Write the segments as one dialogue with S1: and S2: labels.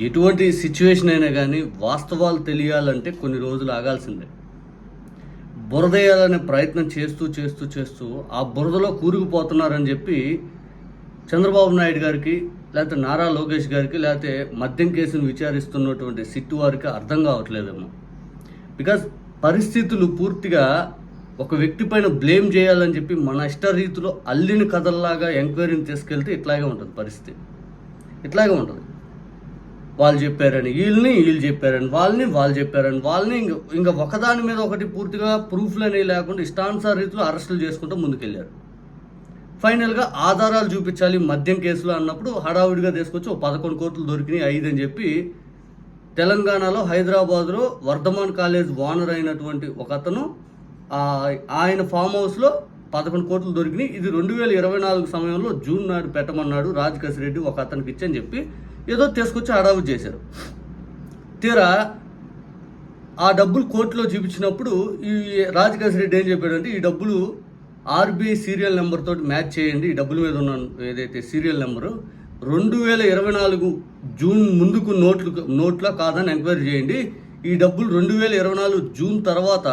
S1: ఎటువంటి సిచ్యువేషన్ అయినా కానీ వాస్తవాలు తెలియాలంటే కొన్ని రోజులు ఆగాల్సిందే. బురదేయాలనే ప్రయత్నం చేస్తూ చేస్తూ చేస్తూ ఆ బురదలో కూరుకుపోతున్నారని చెప్పి చంద్రబాబు నాయుడు గారికి లేకపోతే నారా లోకేష్ గారికి లేకపోతే మద్యం కేసును విచారిస్తున్నటువంటి సిట్టు వారికి అర్థం కావట్లేదేమో. బికాజ్ పరిస్థితులు పూర్తిగా ఒక వ్యక్తి పైన బ్లేమ్ చేయాలని చెప్పి మన ఇష్ట రీతిలో అల్లిన కథల్లాగా ఎంక్వైరీని తీసుకెళ్తే ఇట్లాగే ఉంటుంది పరిస్థితి. ఇట్లాగే ఉంటుంది. వాళ్ళు చెప్పారని వీళ్ళని వీళ్ళు చెప్పారని వాళ్ళని వాళ్ళు చెప్పారని వాళ్ళని ఇంక ఇంకా ఒకదాని మీద ఒకటి పూర్తిగా ప్రూఫ్లు అనేవి లేకుండా ఇష్టానుసార రీతిలో అరెస్టులు చేసుకుంటూ ముందుకెళ్ళారు. ఫైనల్గా ఆధారాలు చూపించాలి మద్యం కేసులో అన్నప్పుడు హడావుడిగా తీసుకొచ్చి ఓ పదకొండు కోట్లు దొరికినాయి ఐదు అని చెప్పి తెలంగాణలో హైదరాబాద్లో వర్ధమాన్ కాలేజ్ ఓనర్ అయినటువంటి ఒక అతను ఆయన ఫామ్ హౌస్లో పదకొండు కోట్లు దొరికినాయి. ఇది రెండు వేల ఇరవై నాలుగు సమయంలో జూన్ నాడు పెట్టమన్నాడు రాజ్ రెడ్డి ఒక అతనికి ఇచ్చని చెప్పి ఏదో తీసుకొచ్చి అడావు చేశారు. తీరా ఆ డబ్బులు కోర్టులో చూపించినప్పుడు ఈ రాజకేశ్ రెడ్డి ఏం చెప్పాడంటే ఈ డబ్బులు ఆర్బీఐ సీరియల్ నెంబర్ తోటి మ్యాచ్ చేయండి ఈ డబ్బుల మీద ఉన్న ఏదైతే సీరియల్ నెంబరు రెండు వేల ఇరవై నాలుగు జూన్ ముందుకు నోట్లు నోట్లా కాదని ఎంక్వైరీ చేయండి. ఈ డబ్బులు రెండు వేల ఇరవై నాలుగు జూన్ తర్వాత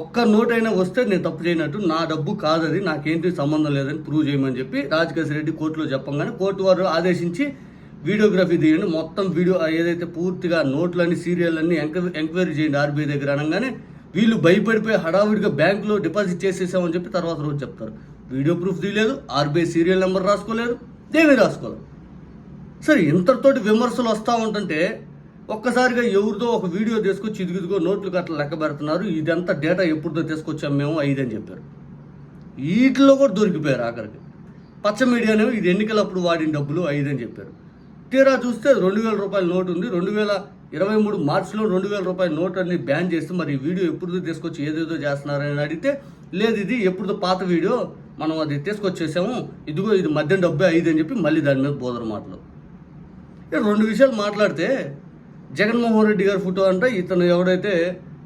S1: ఒక్క నోట్ అయినా వస్తే నేను తప్పు చేయనట్టు నా డబ్బు కాదది నాకేంటి సంబంధం లేదని ప్రూవ్ చేయమని చెప్పి రాజకేశ్వర రెడ్డి కోర్టులో చెప్పంగానే కోర్టు వారు ఆదేశించి వీడియోగ్రఫీ తీయండి. మొత్తం వీడియో ఏదైతే పూర్తిగా నోట్లన్నీ సీరియల్ ఎంక్వై ఎంక్వైరీ చేయండి ఆర్బీఐ దగ్గర అనగానే. వీళ్ళు భయపడిపోయి హడావిడిగా బ్యాంకులో డిపాజిట్ చేసేసామని చెప్పి తర్వాత రోజు చెప్తారు. వీడియో ప్రూఫ్ తీయలేదు ఆర్బీఐ సీరియల్ నెంబర్ రాసుకోలేదు దేవి రాసుకోలేదు. సరే ఇంతటితోటి విమర్శలు వస్తూ ఉంటుంటే ఒక్కసారిగా ఎవరిదో ఒక వీడియో తీసుకొచ్చి ఇదిగిదిగో నోట్లు గట్ల లెక్క పెడుతున్నారు ఇదంతా డేటా ఎప్పుడుదో తీసుకొచ్చాం మేము ఐదు అని చెప్పారు. వీటిలో కూడా దొరికిపోయారు ఆఖరికి. పచ్చ మీడియానేమో ఇది ఎన్నికలప్పుడు వాడిన డబ్బులు ఐదు అని చెప్పారు. తీరా చూస్తే రెండు వేల రూపాయల నోటు ఉంది. రెండు వేల ఇరవై మూడు మార్చిలో రెండు వేల రూపాయల నోట్ అన్ని బ్యాన్ చేస్తే మరి వీడియో ఎప్పుడు తీసుకొచ్చి ఏదేదో చేస్తున్నారని అడిగితే లేదు ఇది ఎప్పుడు పాత వీడియో మనం అది తీసుకొచ్చేసాము. ఇదిగో ఇది మద్యం డెబ్బై ఐదు అని చెప్పి మళ్ళీ దాని మీద బోదరు మాటలు. రెండు విషయాలు మాట్లాడితే జగన్మోహన్ రెడ్డి గారి ఫోటో అంటే ఇతను ఎవడైతే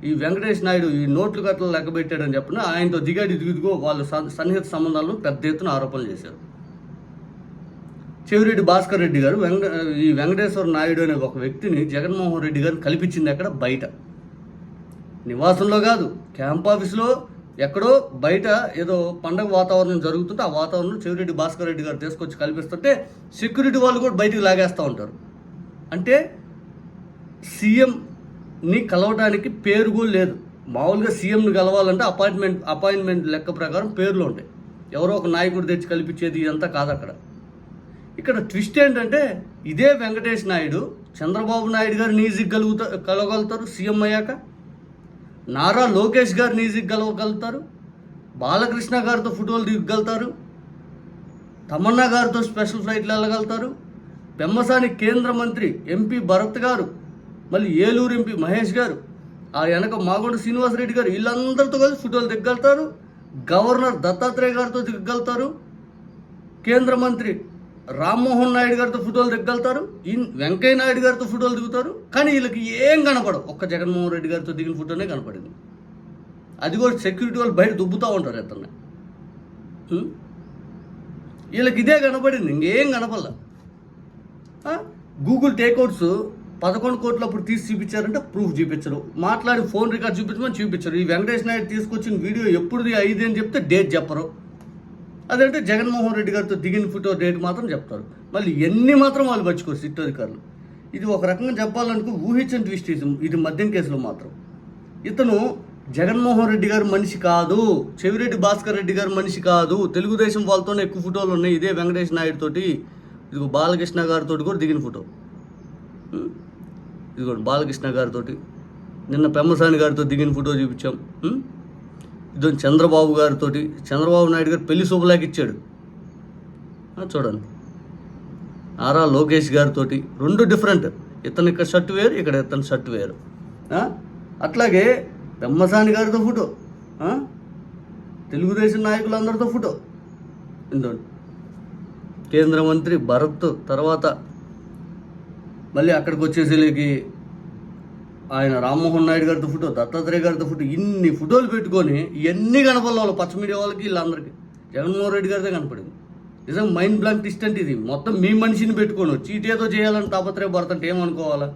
S1: ఈ వెంకటేష్ నాయుడు ఈ నోట్లు గట్ల లెక్క పెట్టాడని చెప్పిన ఆయనతో దిగాడు ఇదిగిదిగో వాళ్ళు సన్నిహిత సంబంధాలను పెద్ద ఎత్తున ఆరోపణలు చేశారు. చెవిరెడ్డి భాస్కర్ రెడ్డి గారు వెంకట ఈ వెంకటేశ్వర నాయుడు అనే ఒక వ్యక్తిని జగన్మోహన్ రెడ్డి గారు కల్పించింది అక్కడ బయట. నివాసంలో కాదు క్యాంప్ ఆఫీస్లో ఎక్కడో బయట ఏదో పండగ వాతావరణం జరుగుతుంటే ఆ వాతావరణం చెవిరెడ్డి భాస్కర్ రెడ్డి గారు తీసుకొచ్చి కల్పిస్తుంటే సెక్యూరిటీ వాళ్ళు కూడా బయటికి లాగేస్తూ ఉంటారు. అంటే సీఎంని కలవడానికి పేరు కూడా లేదు. మామూలుగా సీఎంని కలవాలంటే అపాయింట్మెంట్ అపాయింట్మెంట్ లెక్క ప్రకారం పేర్లు ఉంటాయి. ఎవరో ఒక నాయకుడు తెచ్చి కల్పించేది ఇదంతా కాదు అక్కడ. ఇక్కడ ట్విస్ట్ ఏంటంటే ఇదే వెంకటేష్ నాయుడు చంద్రబాబు నాయుడు గారు నీజిక్ కలుగుతా కలగలుగుతారు సీఎం అయ్యాక. నారా లోకేష్ గారు నీజిక్ కలవగలుగుతారు బాలకృష్ణ గారితో ఫోటోలు దిగగలుగుతారు. తమన్నా గారితో స్పెషల్ ఫ్లైట్లు వెళ్ళగలుగుతారు. పెమ్మసాని కేంద్ర మంత్రి ఎంపీ భరత్ గారు మళ్ళీ ఏలూరు ఎంపీ మహేష్ గారు ఆ వెనక మాగొండ శ్రీనివాసరెడ్డి గారు వీళ్ళందరితో కలిసి ఫోటోలు దిగగలుగుతారు. గవర్నర్ దత్తాత్రేయ గారితో దిగగలుగుతారు. కేంద్ర మంత్రి రామ్మోహన్ నాయుడు గారితో ఫోటోలు దిగ్గలుగుతారు? వెంకయ్య నాయుడు గారితో ఫోటోలు దిగుతారు? కానీ వీళ్ళకి ఏం కనపడవు. ఒక్క జగన్మోహన్ రెడ్డి గారితో దిగిన ఫోటోనే కనపడింది. అది కూడా సెక్యూరిటీ వాళ్ళు బయట దుబ్బుతూ ఉంటారు ఇతన్ని వీళ్ళకి ఇదే కనపడింది. ఇంకేం కనపడలా. గూగుల్ టేక్అవుట్స్ పదకొండు కోట్లు అప్పుడు తీసి చూపించారంటే ప్రూఫ్ చూపించరు. మాట్లాడి ఫోన్ రికార్డ్ చూపించమని చూపించరు. ఈ వెంకటేష్ నాయుడు తీసుకొచ్చిన వీడియో ఎప్పుడుది? ఐదు అని చెప్తే డేట్ చెప్పరు. అదంటే జగన్మోహన్ రెడ్డి గారితో దిగిన ఫోటో డేట్ మాత్రం చెప్తారు. మళ్ళీ ఎన్ని మాత్రం వాళ్ళు పచ్చుకోరు సిట్ అధికారులు. ఇది ఒక రకంగా చెప్పాలనుకో ఊహించని ట్విస్ట్ ఇది ఇది మద్యం కేసులో మాత్రం. ఇతను జగన్మోహన్ రెడ్డి గారు మనిషి కాదు చెవిరెడ్డి భాస్కర్ రెడ్డి గారు మనిషి కాదు తెలుగుదేశం వాళ్ళతోనే ఎక్కువ ఫోటోలు ఉన్నాయి ఇదే వెంకటేష్ నాయుడు తోటి ఇదిగో బాలకృష్ణ గారితో కూడా దిగిన ఫోటో. ఇదిగోండి బాలకృష్ణ గారితో నిన్న పెమ్మసాని గారితో దిగిన ఫోటో చూపించాం. ఉం? ఇదో చంద్రబాబు గారితో చంద్రబాబు నాయుడు గారు పెళ్ళి శుభలాకి ఇచ్చాడు. చూడండి. ఆరా లోకేష్ గారితో రెండు డిఫరెంట్. ఇతను ఇక్కడ షర్ట్ వేరు ఇక్కడ ఇతను షర్ట్ వేరు. అట్లాగే పెమ్మసాని గారితో ఫోటో. తెలుగుదేశం నాయకులందరితో ఫోటో. ఇంకోండి కేంద్ర మంత్రి భరత్ తర్వాత మళ్ళీ అక్కడికి వచ్చేసరికి ఆయన రామ్మోహన్ నాయుడు గారితో ఫోటో దత్తాత్రేయ గారితో ఫోటో ఇన్ని ఫోటోలు పెట్టుకొని ఇవన్నీ కనపడాలి వాళ్ళు పచ్చ మీడియా వాళ్ళకి వీళ్ళందరికీ. జగన్మోహన్ రెడ్డి గారిదే కనపడింది. నిజం మైండ్ బ్లాంక్ టిస్ట్ అంటే ఇది. మొత్తం మీ మనిషిని పెట్టుకొని చేయాలని తాపత్రయ భర్త ఉంటే ఏమనుకోవాలా?